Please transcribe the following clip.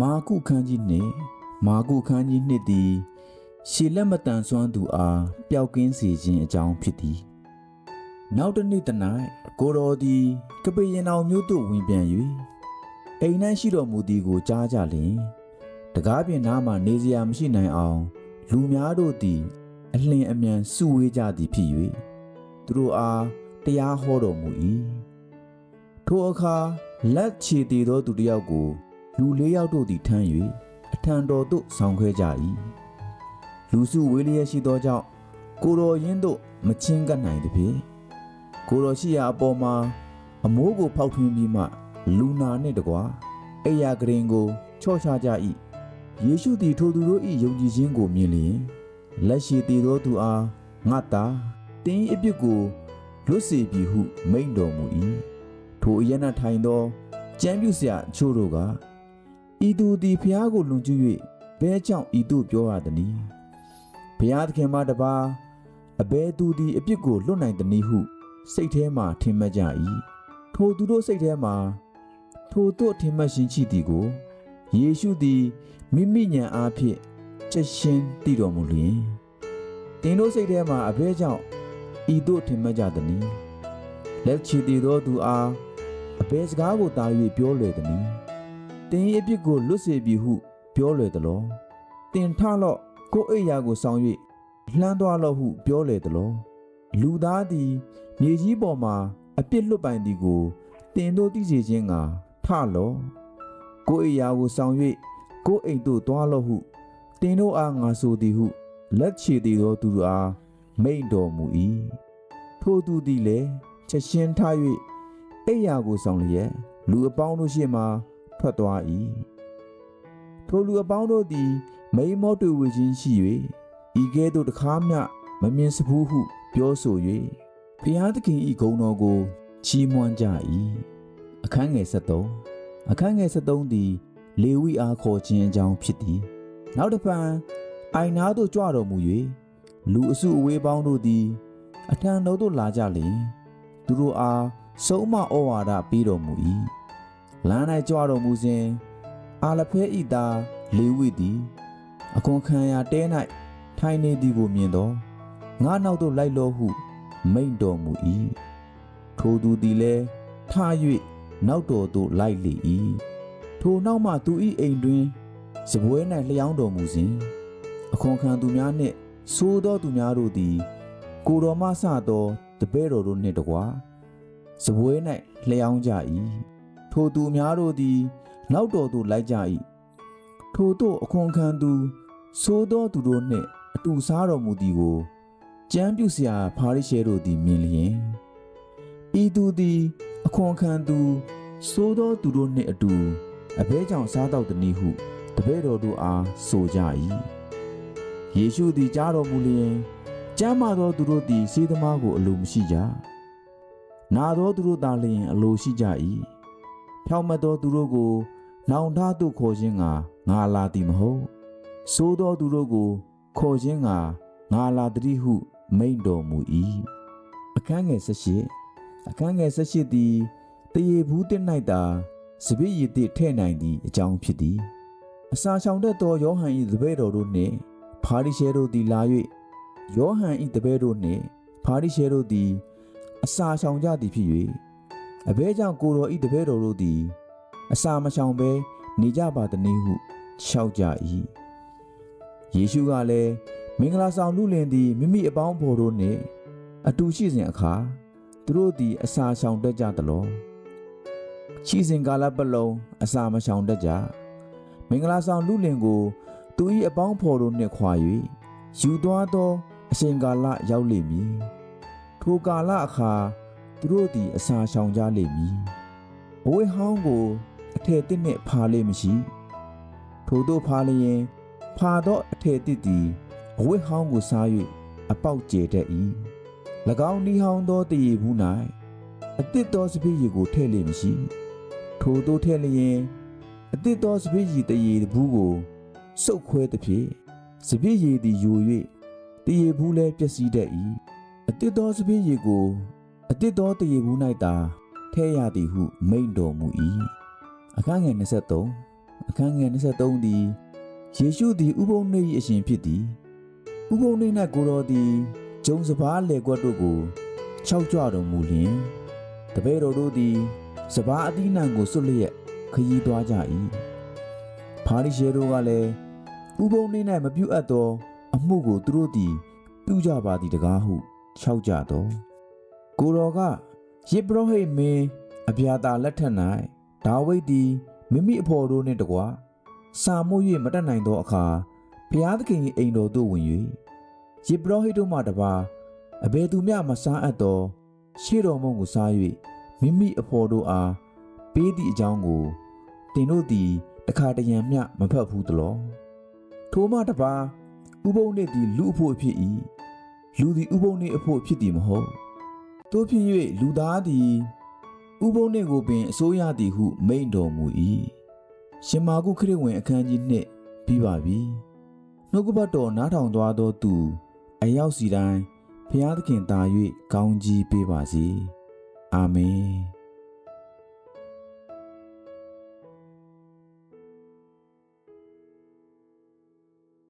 မာကုခန်းကြီးနှင့် မာကုခန်းကြီးနှစ်သည်ရှေလက်မတန်ဆွမ်းသူအားပျောက်ကင်းစေခြင်းအကြောင်းဖြစ်သည်နောက်တစ်နေ့တ၌ကိုတော်သည်ကပေရင်အောင်မြို့သို့ဝင်ပြန်၍အိမ်၌ရှိတော်မူသည်ကိုကြားကြလျင်တကားပြင်နားမှနေစရာမရှိနိုင်အောင် လူများတို့သည် အလင်းအမြန်စုဝေးကြသည်ဖြစ်၍သူတို့အားတရားဟောတော်မူ၏ထိုအခါလက်ချေတည်သောသူတစ်ယောက်ကို လူလေးယောက်တို့သည်ထမ်း၍အထံတော်သို့ဆောင်ခွဲကြ၏လူစုဝေးလျက်ရှိသောကြောင့်ကိုတော်ရင်းတို့မချင်းကပ်နိုင်သည်ဖြင့်ကိုတော်ရှိရာအပေါ်မှာအမိုးကိုဖောက်ထွင်းပြီးမှ လူနာနှင့်တကွာအိယာကရင်ကိုချော့ချကြ၏ယေရှုသည်ထိုသူတို့၏ယုံကြည်ခြင်းကိုမြင်လျင်လက်ရှိတည်သောသူအားငါတာတင်းအပြစ်ကိုလွတ်စေပြီဟုမိန့်တော်မူ၏ထိုအရနထိုင်သောကျမ်းပြုဆရာအချို့တို့က ဤသူသည်ဖျားကိုလွန်ကျူး၍ဘဲကြောင့်ဤသို့ပြောရသနည်းဘုရားသခင်မတပါအဘဲသူသည်အပြစ်ကိုလွတ်နိုင်သနည်းဟုစိတ်ထဲမှထင်မှတ်ကြ၏ထိုသူတို့စိတ်ထဲမှထိုတို့ထင်မှတ်ရှင်ရှိသည်ကိုယေရှုသည်မိမိဉာဏ်အားဖြင့်ချက်ရှင်းသိတော်မူလျင်တင်တို့စိတ်ထဲမှအဘဲကြောင့်ဤသို့ထင်မှတ်ကြသနည်းလက်ချီတည်သောသူအားအဘဲစကားကိုတာ၍ပြောလွယ်သနည်း တင်၏အပြစ်ကိုလွတ်စေပြီဟု ပြောလွယ်သလောတင်ထလော့ကိုယ်အိယာကိုဆောင်၍လှမ်းသွားလော့ဟုပြောလေသလောလူသားသည်မြေကြီးပေါ်မှာအပြစ်လွတ်ပိုင်သည်ကိုတင်တို့သိစေခြင်းကထလော့ကိုယ်အိယာကိုဆောင်၍ကိုယ်အိမ်သို့သွားလော့ဟုတင်တို့အားငါဆိုသည်ဟုလက်ချေသည်သောသူတို့အားမိန့်တော်မူ၏ထိုသူသည်လည်းချက်ရှင်းထား၍အိယာကိုဆောင်လျက်လူအပေါင်းတို့ရှေ့မှ ထွက်သွား၏ထိုလူအပေါင်းတို့သည် မိန်မောတွေ့ဝေခြင်းရှိ၍ဤကဲ့သို့တခါမျှမမြင်စဘူးဟုပြောဆို၍ဘုရားသခင်ဤဂုဏ်တော်ကိုချီးမွမ်းကြ၏အခန်းငယ်73အခန်းငယ်73သည် လေဝိအားခေါ်ခြင်းအကြောင်းဖြစ်သည်နောက်တစ်ဖန်အိုင်နာသို့ကြွတော်မူ၍လူအစုအဝေးပေါင်းတို့သည် အထံတော်သို့လာကြလျင်သူတို့အားဆုံးမဩဝါဒပေးတော်မူ၏ လမ်း၌ကြွတော်မူစဉ်အာလဖဲဤသားလေဝိသည်အခွန်ခံရတဲ၌ထိုင်နေသည်ကိုမြင်တော့ငါနောက်သို့လိုက်လောဟု မိန့်တော်မူ၏ထိုသူသည်လည်းထ၍နောက်တော်သို့လိုက်လေ၏ထိုနောက်မှသူ၏အိမ်တွင်စပွဲ၌လျှောင်းတော်မူစဉ်အခွန်ခံသူများနှင့်ဆိုးသောသူများတို့သည် ကိုတော်မှစသောတပည့်တော်တို့နှင့်တကွာစပွဲ၌လျှောင်းကြ၏ ထိုသူများတို့သည် နောက်တော်သို့လိုက်ကြ၏ထိုတို့အခွန်ခံသူသိုးသောသူတို့နှင့်အတူစားတော်မူသည်ကိုကြမ်းပြုဆရာဖာရိရှဲတို့သည်မြင်လျင်ဤသူသည်အခွန်ခံသူသိုးသောသူတို့နှင့်အတူအဘဲကြောင့်စားတော့သည်နည်းဟုတပည့်တော်တို့အားဆိုကြ၏ယေရှုသည်ကြားတော်မူလျင်ကျမ်းမာသောသူတို့သည်စေသမားကိုအလိုမရှိကြနာသောသူတို့သာလျှင်အလိုရှိကြ၏ ဖြောင့်မတ်သောသူတို့ကိုနောင်တသို့ခေါ်ခြင်းကငါလာသည်မဟုတ်ဆိုးသောသူတို့ကိုခေါ်ခြင်းကငါလာတည်းဟု မိန့်တော်မူ၏အခန်းငယ်78အခန်းငယ်78သည်တရေဘူးတစ်၌သာစပည့်ရည်တစ်ထဲ့နိုင်သည့်အကြောင်းဖြစ်သည်အစာချောင်တတ်သောယောဟန်၏တပည့်တော်တို့နှင့်ဖာရိရှဲတို့သည်လာ၍ယောဟန်၏တပည့်တို့နှင့်ဖာရိရှဲတို့သည် အစာချောင်ကြသည်ဖြစ်၍ အဘဲကြောင့်ကိုတော်၏တပည့်တော်တို့သည် အစာမချောင်ဘဲနေကြပါသည်နည်းဟုလျှောက်ကြ၏ယေရှုကလည်းမင်္ဂလာဆောင်လူလင်သည်မိမိအပေါင်းဖော်တို့နှင့်အတူရှိစဉ်အခါသူတို့သည်အစာရှောင်တတ်ကြသလောရှိစဉ်ကာလပတ်လုံးအစာမရှောင်တတ်ကြမင်္ဂလာဆောင်လူလင်ကို သူ၏အပေါင်းဖော်တို့နှင့်ခွာ၍ယူသွားသောအချိန်ကာလရောက်လိမ့်မည်ထိုကာလအခါ သူတို့သည်အစာရှောင်ကြလိမ့်မည်ဘဝဟောင်းကိုအထည်တစ်နှင့်ဖာလိမ့်မရှိထို့သောဖာလျင်ဖာသောအထည်တစ်သည်အဝတ်ဟောင်းကိုစား၍အပေါက်ကျဲတတ်၏၎င်းဤဟောင်းသောတရေဘူး၌အတစ်သောစပည့်ရည်ကိုထည့်လိမ့်မရှိထို့သောထည့်လျင်အတစ်သောစပည့်ရည်တရေဘူးကိုစုပ်ခွဲသည်ဖြင့်စပည့်ရည်သည်ယို၍တရေဘူးလည်းပျက်စီးတတ်၏အတစ်သောစပည့်ရည်ကို အတစ်သောတရေဘူး၌သာထဲရသည်ဟု မိန့်တော်မူ၏အခန်းငယ်23အခန်းငယ်23သည်ယေရှုသည်ဥပုံနှိပ်၏အရှင်ဖြစ်သည်ဥပုံနှိပ်၌ကိုတော်သည်ဂျုံစပားလေကွက်တို့ကိုခြောက်ကြတော်မူလျင်တပည့်တော်တို့သည်စပားအသီးနှံကိုစွတ်လျက်ခရီးသွားကြ၏ဖာရိရှဲတို့ကလည်းဥပုံနှိပ်၌မပြုတ်အပ်သော အမှုကိုသူတို့သည်ပြုကြပါသည်တကားဟုခြောက်ကြတော် ကိုတော်ကယေဘရဟိတ်မင်းအဗျာတာလက်ထက်၌ဒါဝိဒ်သည်မိမိအဖော်တို့နှင့်တကွာစာမို့၍မတတ်နိုင်သောအခါဘုရားသခင်၏အိမ်တော်သို့ဝင်၍ယေဘရဟိတ်တို့မှတပါအဘယ်သူမျှမစားအပ်သောရှေ့တော်မုံကိုစား၍မိမိအဖော်တို့အားပေးသည့်အကြောင်းကိုတင်တို့သည်တခါတရံမျှမဖတ်ဘူးသလောထိုမှတပါဥပုံနှင့်သည်လူအဖို့ဖြစ်၏လူသည်ဥပုံနှင့်အဖို့ဖြစ်သည်မဟုတ် တို့ဖြစ်၍လူသားသည်ဥပုံနှင့်ကိုပင်အစိုးရသည်ဟုမိန့်တော်မူ၏ရှင်မာကုခရစ်ဝင်အခန်းကြီးနှင့်ပြီးပါပြီနှုတ်ကပတ်တော်နားထောင်သွားသောသူ အရောက်စီတိုင်းဖျားသခင်သာ၍ကောင်းကြီးပေးပါစေအာမင်